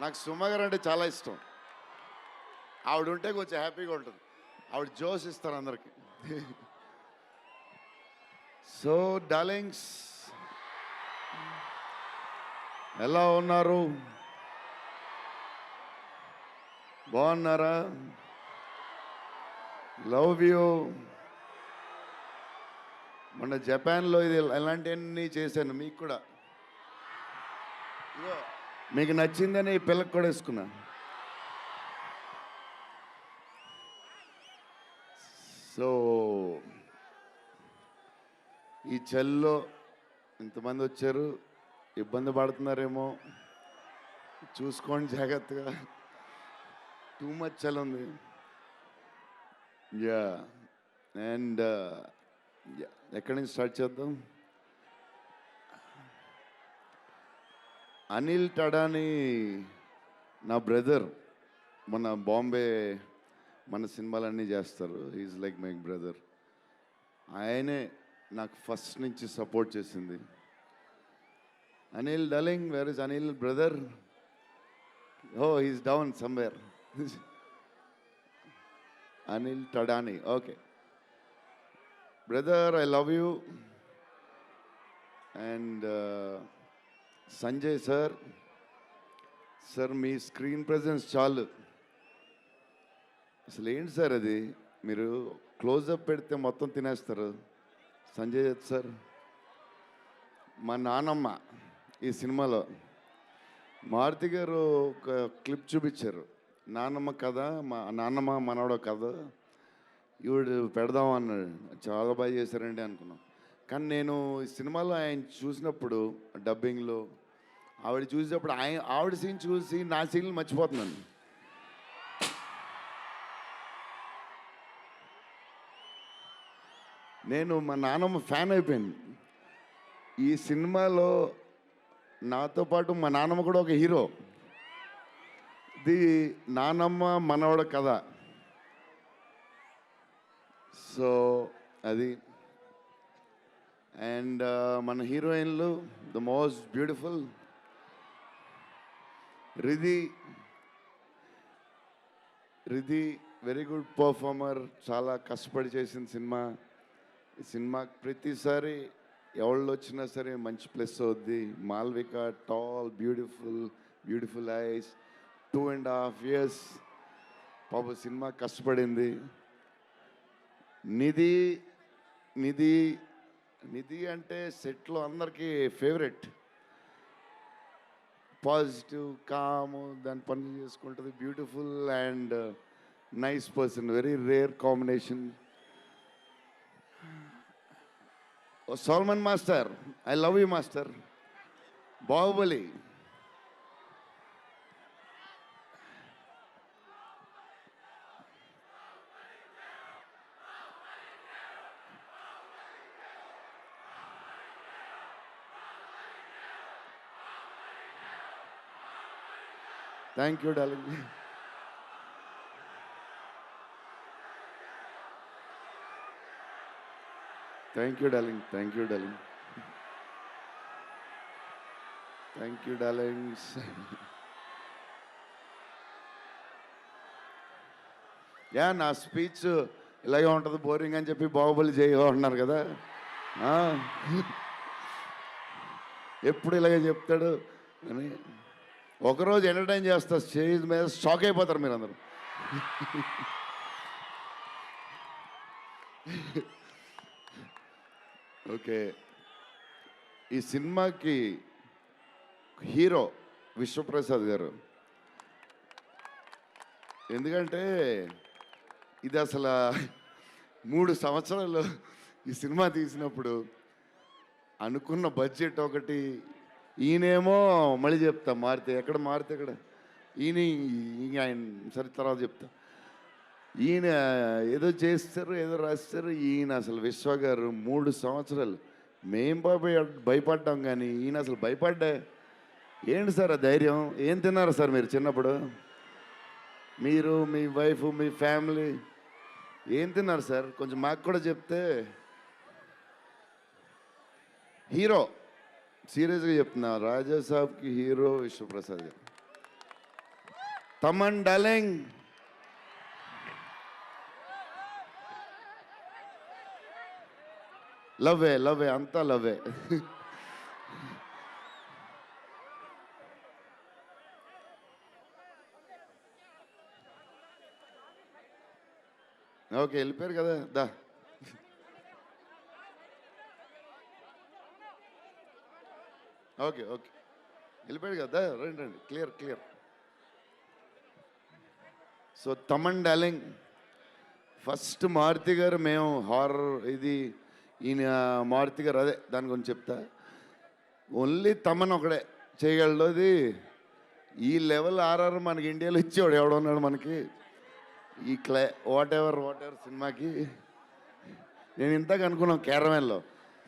నాకు సుమ గారు అంటే చాలా ఇష్టం. ఆవిడ ఉంటే కొంచెం హ్యాపీగా ఉంటుంది. ఆవిడ జోష్ ఇస్తారు అందరికి. సో డార్లింగ్స్ ఎలా ఉన్నారు? బాగున్నారా? Love you. మొన్న జపాన్లో ఇది ఎలాంటివన్నీ చేశాను మీకు కూడా. ఇగో మీకు నచ్చిందని ఈ పిల్లకి కూడా వేసుకున్నా. సో ఈ చలిలో ఇంతమంది వచ్చారు ఇబ్బంది పడుతున్నారేమో. చూసుకోండి జాగ్రత్తగా. టూ మచ్ చలి ఉంది. యా. అండ్ ఎక్కడి నుంచి స్టార్ట్ చేద్దాం? అనిల్ టడాని నా బ్రదర్. మన బాంబే మన సినిమాలన్నీ చేస్తారు. ఈజ్ లైక్ మై బ్రదర్ ఆయనే నాకు ఫస్ట్ నుంచి సపోర్ట్ చేసింది. Anil darling where is Anil brother oh is down somewhere Anil టడాని okay brother I love you and Sanjay sir sir me screen presence చాలు. అసలు ఏంటి సార్ అది? మీరు క్లోజప్ పెడితే మొత్తం తినేస్తారు. సంజయ్ దత్ సార్. మా నానమ్మ ఈ సినిమాలో మారుతి గారు ఒక క్లిప్ చూపించారు. నానమ్మ కథ మా నాన్నమ్మ మనవడ కథ. ఈవిడు పెడదాం అన్నాడు చాలా బాగా చేశారండి అనుకున్నాం. కానీ నేను ఈ సినిమాలో ఆయన చూసినప్పుడు డబ్బింగ్లో ఆవిడ చూసేటప్పుడు ఆయన ఆవిడ సీన్ చూసి నా సీన్లు మర్చిపోతున్నాను. నేను మా నాన్నమ్మ ఫ్యాన్ అయిపోయింది. ఈ సినిమాలో నాతో పాటు మా నాన్నమ్మ కూడా ఒక హీరో. ఇది నానమ్మ మనవడ కథ. సో అది. అండ్ మన హీరోయిన్లు the most beautiful Riddhi Riddhi very good performer చాలా కష్టపడి చేసిన సినిమా. ఈ సినిమా ప్రతిసారి ఎవళ్ళు వచ్చినా సరే మంచి ప్లస్ అవుద్ది. Malvika tall beautiful beautiful eyes two and half years పాప సినిమా కష్టపడింది. నిధి నిధి నిధి అంటే సెట్లో అందరికీ ఫేవరెట్ పాజిటివ్ కామ్ దాని పనులు చేసుకుంటుంది beautiful and nice person very rare combination Solomon master I love you master Baahubali thank you darling thank you darling thank you darling thank you darlings yeah నా speech ఇలాగే ఉంటుంది boring అని చెప్పి బాహుబలి చేయ అంటున్నారు కదా. ఎప్పుడు ఇలాగే చెప్తాడు? అని. ఒకరోజు ఎంటర్టైన్ చేస్తా స్టేజ్ మీద షాక్ అయిపోతారు మీరు అందరూ ఓకే. ఈ సినిమాకి హీరో విశ్వప్రసాద్ గారు. ఎందుకంటే ఇది అసలు మూడు సంవత్సరాలు ఈ సినిమా తీసినప్పుడు అనుకున్న బడ్జెట్ ఒకటి ఈయనేమో మళ్ళీ చెప్తా మారితే ఎక్కడ మారితే ఎక్కడ? ఈయన ఆయన సరే తర్వాత చెప్తా. ఈయన ఏదో చేస్తారు ఏదో రాస్తారు. ఈయన అసలు విశ్వ గారు మూడు సంవత్సరాలు. మేం భయ భయపడ్డాం కానీ ఈయన అసలు భయపడ్డా. ఏంటి సార్ ఆ ధైర్యం? ఏం తిన్నారు సార్ మీరు చిన్నప్పుడు? మీరు మీ వైఫ్ మీ ఫ్యామిలీ ఏం తిన్నారు సార్? కొంచెం మాకు కూడా చెప్తే. హీరో. సీరియస్గా చెప్తున్నా. రాజా సాబ్కి హీరో విశ్వప్రసాద్. గారు తమన్ డార్లింగ్. లవ్వే లవ్వే అంతా లవ్వే ఓకే వెళ్ళిపోయారు కదా దా. Okay okay. వెళ్ళిపోయాడు కదా రండి రండి. Clear clear so Thaman darling first Maruthi గారు మేము హారర్ ఇది ఈయన మారుతి గారు అదే దాని గురించి చెప్తా. ఓన్లీ తమన్ ఒకడే చేయగలడు అది ఈ లెవెల్ ఆర్ఆర్ మనకి ఇండియాలో ఇచ్చేవాడు ఎవడున్నాడు మనకి. ఈ క్లై వాట్ ఎవర్ వాట్ ఎవర్ సినిమాకి. నేను ఇంతకు అనుకున్నాను కేరళలో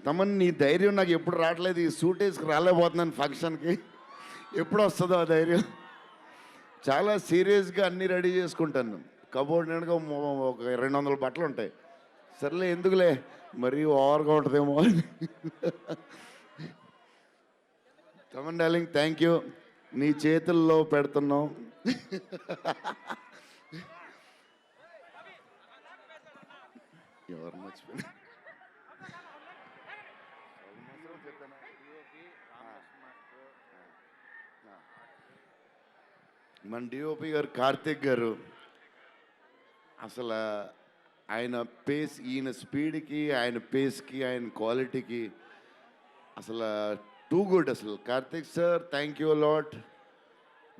తమన్ నీ ధైర్యం నాకు ఎప్పుడు రావట్లేదు. ఈ సూట్ వేసుకు రాలేకపోతున్నాను ఫంక్షన్కి ఎప్పుడు వస్తుందో ఆ ధైర్యం. చాలా సీరియస్గా అన్నీ రెడీ చేసుకుంటాను. కబోర్డ్ నిండుగా ఒక రెండు వందల బట్టలు ఉంటాయి. సర్లే ఎందుకులే? మరీ ఓవర్గా ఉంటుందేమో అని. తమన్ డార్లింగ్ థ్యాంక్ యూ నీ చేతుల్లో పెడుతున్నాం. ఎవరు మర్చిపోయినా మన డిఓపి గారు కార్తిక్ గారు అసలు ఆయన పేస్ ఈయన స్పీడ్కి ఆయన పేస్కి ఆయన క్వాలిటీకి అసలు టూ గుడ్ అసలు. Karthik sir thank you lot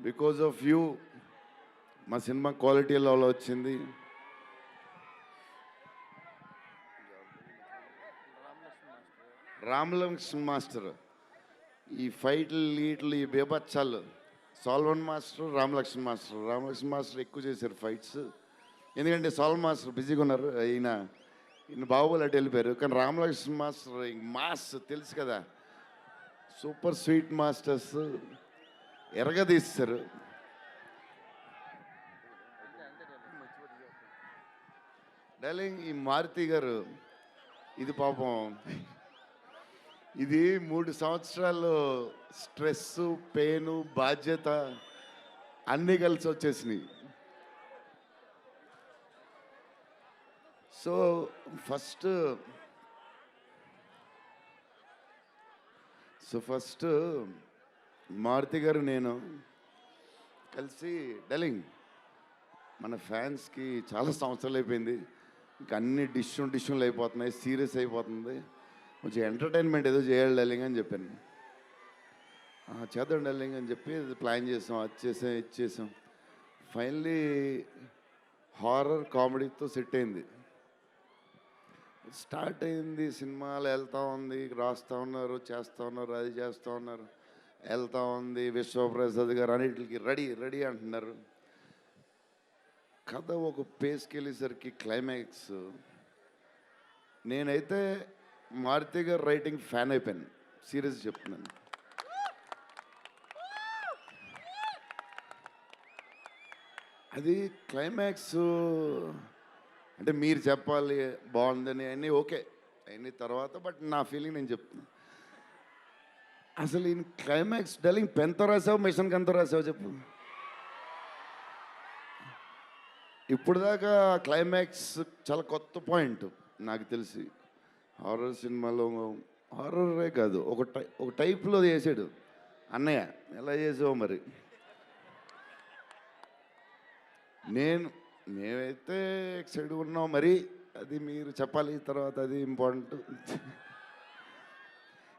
because of you మా సినిమా క్వాలిటీ లెవెల్ వచ్చింది? రామలక్ష్మణ్ మాస్టర్. ఈ ఫైట్లు ఈట్లు ఈ బేబచ్చాలు Solomon master Ramalakshman master. Ramalakshman master ఎక్కువ చేశారు ఫైట్స్. ఎందుకంటే సాల్వన్ మాస్టర్ బిజీగా ఉన్నారు ఈయన ఈయన బాహుబలి అటు వెళ్ళిపోయారు. కానీ రామలక్ష్మణ్ మాస్టర్ మాస్ తెలుసు కదా. సూపర్ స్వీట్ మాస్టర్స్ ఎరగదీస్తారు. డార్లింగ్ ఈ మారుతి గారు ఇది పాపం ఇది మూడు సంవత్సరాలు స్ట్రెస్ పెయిన్ బాధ్యత అన్నీ కలిసి వచ్చేసినాయి. So first so first Maruthi గారు నేను కలిసి డలింగ్ మన ఫ్యాన్స్కి చాలా సంవత్సరాలు అయిపోయింది. ఇంకా అన్ని డిష్యూ డిష్యూలు అయిపోతున్నాయి సీరియస్ అయిపోతుంది. కొంచెం ఎంటర్టైన్మెంట్ ఏదో చేయాలి డల్లింగ్ అని చెప్పాను. చేద్దాం డార్లింగ్ అని చెప్పి ప్లాన్ చేసాం అది చేసాం ఇది చేసాం. ఫైనలీ హారర్ కామెడీతో సెట్ అయింది. స్టార్ట్ అయింది సినిమాలు వెళ్తా ఉంది రాస్తూ ఉన్నారు చేస్తూ ఉన్నారు అది చేస్తూ ఉన్నారు. వెళ్తా ఉంది విశ్వప్రసాద్ గారు అన్నిటికి రెడీ రెడీ అంటున్నారు. కథ ఒక పేస్కి వెళ్ళేసరికి క్లైమాక్స్ నేనైతే మారుతి గారు రైటింగ్ ఫ్యాన్ అయిపోయాను. సీరియస్ చెప్తున్నాను. అది క్లైమాక్స్ అంటే మీరు చెప్పాలి బాగుందని అన్నీ ఓకే. అన్ని తర్వాత బట్ నా ఫీలింగ్ నేను చెప్తున్నా. అసలు ఈయన క్లైమాక్స్ డెలింగ్ పెన్తో రాసావు మిషన్కి ఎంతో రాసావు చెప్పు. ఇప్పుడు దాకా క్లైమాక్స్ చాలా కొత్త పాయింట్ నాకు తెలిసి. హారర్ సినిమాలో హారరే కాదు ఒక టై ఒక టైప్లో చేసాడు అన్నయ్య. ఎలా చేసావు మరి? నేను మేమైతే ఎక్సైడ్ ఉన్నాం మరి అది మీరు చెప్పాలి తర్వాత అది ఇంపార్టెంట్.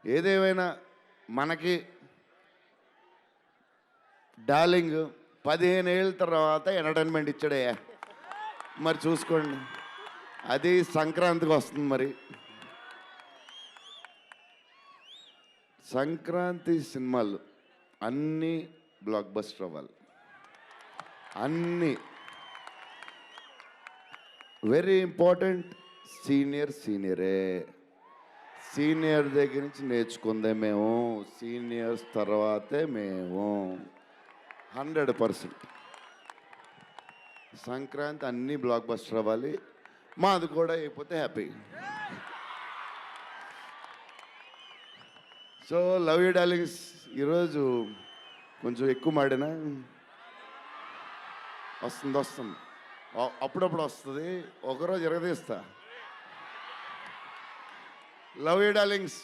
ఏదేమైనా మనకి డార్లింగ్ పదిహేను ఏళ్ళ తర్వాత ఎంటర్టైన్మెంట్ ఇచ్చాడయ్యా. మరి చూసుకోండి. అది సంక్రాంతికి వస్తుంది మరి. సంక్రాంతి సినిమాలు అన్నీ బ్లాక్ బస్టర్ అవ్వాలి. అన్నీ. వెరీ ఇంపార్టెంట్ సీనియర్ సీనియరే సీనియర్ దగ్గర నుంచి నేర్చుకుందే మేము సీనియర్స్ తర్వాతే మేము. హండ్రెడ్ పర్సెంట్ సంక్రాంతి అన్ని బ్లాక్ బస్టర్ అవ్వాలి. మాది కూడా అయిపోతే happy so love you darlings ఈరోజు కొంచెం ఎక్కువ మాడినా? వస్తుంది వస్తుంది. అప్పుడప్పుడు వస్తుంది. ఒకరోజు ఎరగదీస్తా. లవ్ యూ డార్లింగ్స్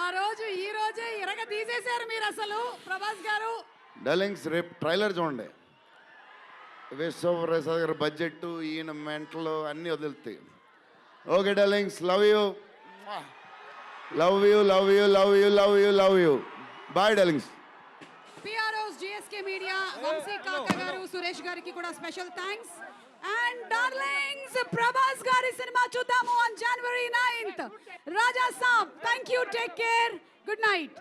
ఆ రోజు ఈ రోజే ఇరగ తీసేశారు మీరు అసలు ప్రభాస్ గారు. డార్లింగ్స్ రేపు ట్రైలర్ చూడండి. విశ్వప్రసాద్ గారి బడ్జెట్ ఈయన మెంటలు అన్నీ వదులుతాయి. Okay darlings love you love you love you love you love you love you bye darlings PROs GSK media Vamsi Kaka గారు సురేష్ గారికి కూడా special thanks and darlings Prabhas గారి సినిమా చూద్దాము on January ninth Raja Saab thank you take care good night